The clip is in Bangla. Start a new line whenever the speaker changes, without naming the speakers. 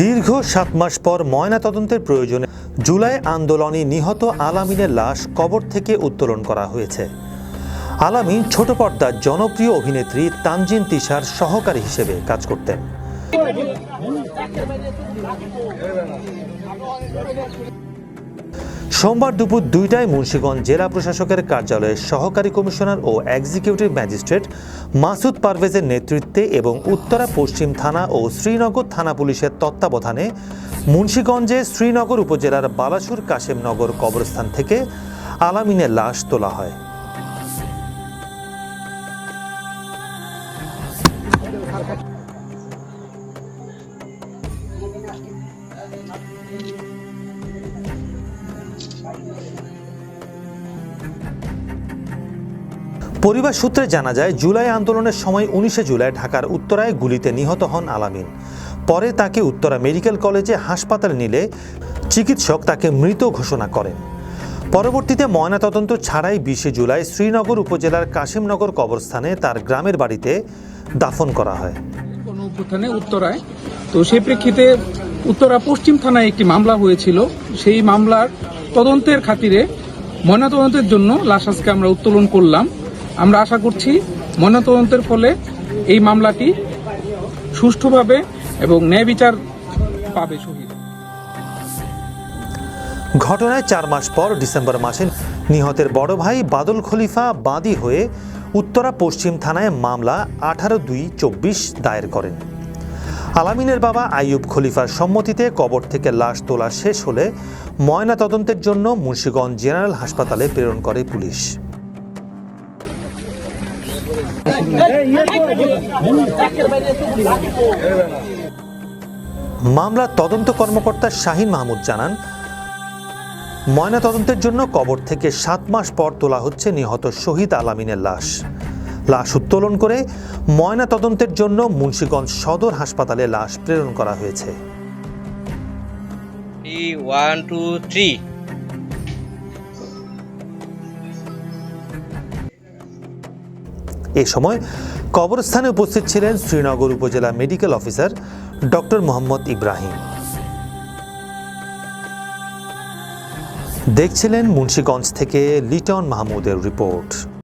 দীর্ঘ সাত মাস পর ময়নাতদন্তের প্রয়োজনে জুলাই আন্দোলনে নিহত আলামিনের লাশ কবর থেকে উত্তোলন করা হয়েছে। আলামিন ছোট পর্দার জনপ্রিয় অভিনেত্রী তানজিন তিশার সহকারী হিসেবে কাজ করতেন। সোমবার দুপুর দুইটায় মুন্সীগঞ্জ জেলা প্রশাসকের কার্যালয়ে সহকারী কমিশনার ও এক্সিকিউটিভ ম্যাজিস্ট্রেট মাসুদ পারভেজের নেতৃত্বে এবং উত্তরা পশ্চিম থানা ও শ্রীনগর থানা পুলিশের তত্ত্বাবধানে মুন্সীগঞ্জে শ্রীনগর উপজেলার বালাসুর কাশেমনগর কবরস্থান থেকে আলামিনের লাশ তোলা হয়। পরিবার সূত্রে জানা যায়, জুলাই আন্দোলনের সময় উনিশে জুলাই ঢাকার উত্তরায় গুলিতে নিহত হন আলামিন। পরে তাকে উত্তরা মেডিকেল কলেজে হাসপাতালে নিলে চিকিৎসক তাকে মৃত ঘোষণা করেন। পরবর্তীতে ময়নাতদন্ত ছাড়াই বিশে জুলাই শ্রীনগর উপজেলার কাশিমনগর কবরস্থানে তার গ্রামের বাড়িতে দাফন করা হয়।
উত্তরায়। তো সেই প্রেক্ষিতে উত্তরা পশ্চিম থানায় একটি মামলা হয়েছিল। সেই মামলার তদন্তের খাতিরে ময়নাতদন্তের জন্য লাশ আজকে আমরা উত্তোলন করলাম। আমরা আশা করছি ময়নাতদন্তের ফলে এই মামলাটি সুষ্ঠুভাবে এবং ন্যায় বিচার পাবে শহীদ।
ঘটনায় চার মাস পর ডিসেম্বর মাসে নিহতের বড় ভাই বাদল খলিফা বাদী হয়ে উত্তরা পশ্চিম থানায় মামলা আঠারো দুই চব্বিশ দায়ের করেন। আলামিনের বাবা আইয়ুব খলিফার সম্মতিতে কবর থেকে লাশ তোলা শেষ হলে ময়না তদন্তের জন্য মুন্সিগঞ্জ জেনারেল হাসপাতালে প্রেরণ করে পুলিশ। মামলার তদন্ত কর্মকর্তা শাহিন মাহমুদ জানান, ময়না তদন্তের জন্য কবর থেকে সাত মাস পর তোলা হচ্ছে নিহত শহীদ আলামিনের লাশ। লাশ উত্তোলন করে ময়না তদন্তের জন্য মুন্সীগঞ্জ সদর হাসপাতালে লাশ প্রেরণ করা হয়েছে।
ওয়ান টু থ্রি
এ সময় কবরস্থানে উপস্থিত ছিলেন শ্রীনগর উপজেলা medical officer doctor Mohammad Ibrahim. দেখছিলেন মুন্সীগঞ্জ থেকে লিটন মাহমুদের রিপোর্ট।